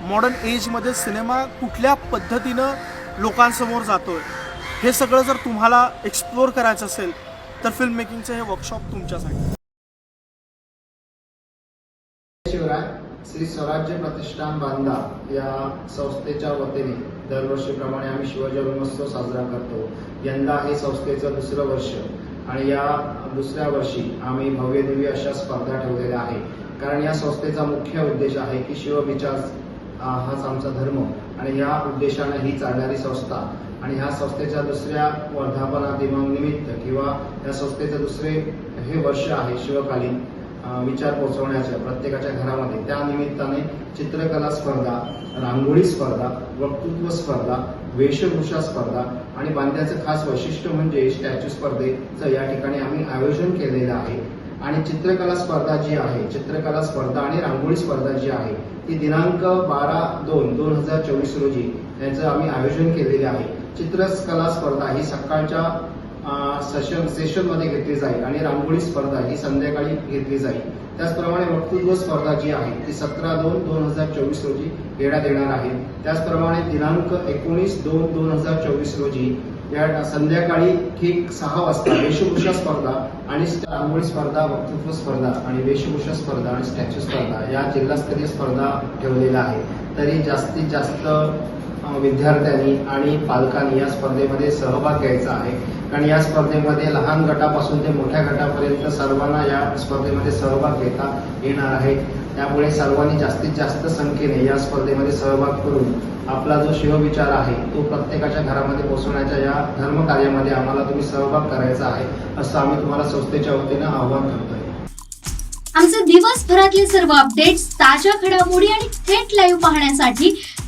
Modern एजमध्ये cinema कुठल्या पद्धतीनं लोकांसमोर जातोय हे सगळं जर तुम्हाला एक्सप्लोअर करायचं असेल तर फिल्म मेकिंगचं हे वर्कशॉप तुमच्यासाठी. शिवराय श्री स्वराज्य प्रतिष्ठान बांधा या संस्थेच्या वतीने दरवर्षीप्रमाणे आम्ही शिवजन्मोत्सव साजरा करतो. यंदा हे संस्थेचं दुसरं वर्ष आणि या दुसऱ्या वर्षी आम्ही भव्य दिव्य अशा स्पर्धा ठेवलेल्या आहे कारण या संस्थेचा मुख्य उद्देश आहे की शिवविचार विचार हाच आमचा धर्म. आणि या उद्देशाने ही चालणारी संस्था आणि ह्या संस्थेच्या दुसऱ्या वर्धापनादिनानिमित्त किंवा या संस्थेचे दुसरे हे वर्ष आहे शिवकालीन विचार पोहोचवण्याच्या प्रत्येकाच्या घरामध्ये. त्या निमित्ताने चित्रकला स्पर्धा रांगोळी स्पर्धा वक्तृत्व स्पर्धा वेशभूषा स्पर्धा आणि बांध्याचं खास वैशिष्ट्य म्हणजे स्टॅच्यू स्पर्धेचं या ठिकाणी आम्ही आयोजन केलेलं आहे. आणि चित्रकला स्पर्धा जी आहे चित्रकला स्पर्धा आणि रांगोळी स्पर्धा जी आहे ती दिनांक बारा दोन दोन हजार चोवीस रोजी याचं आम्ही आयोजन केलेले आहे. चित्रकला स्पर्धा ही सकाळच्या सेशन सेशनमध्ये घेतली जाईल आणि रांगोळी स्पर्धा ही संध्याकाळी घेतली जाईल. त्याचप्रमाणे वक्तृत्व स्पर्धा जी आहे ती सतरा दोन दोन हजार चोवीस रोजी घेण्यात येणार आहे. त्याचप्रमाणे दिनांक एकोणीस दोन दोन हजार चोवीस रोजी या संध्याकाळी ठीक सहा वाजता वेशभूषा स्पर्धा आणि रांगोळी स्पर्धा वक्तृत्व स्पर्धा आणि वेशभूषा स्पर्धा आणि स्टॅच्यू स्पर्धा या जिल्हास्तरीय स्पर्धा ठेवलेल्या आहे तरी जास्तीत जास्त विद्यार्थ्यांनी आणि पालकांनी या स्पर्धेमध्ये सहभाग घ्यायचा आहे. कारण या स्पर्धेमध्ये लहान गटापासून ते मोठ्या गटापर्यंत सर्वांना या स्पर्धेमध्ये सहभाग घेता येणार आहे. त्यामुळे सर्वांनी जास्तीत जास्त संख्येने या स्पर्धेमध्ये सहभाग करून आपला जो शिवविचार आहे तो प्रत्येकाच्या घरामध्ये पोहोचवण्याच्या या धर्मकार्यामध्ये आम्हाला तुम्ही सहभाग करायचा आहे असं आम्ही तुम्हाला संस्थेच्या वतीनं आवाहन करतोय. आमचे दिवसभरातले सर्व अपडेट्स ताज्या घडामोडी आणि थेट लाईव्ह पाहण्यासाठी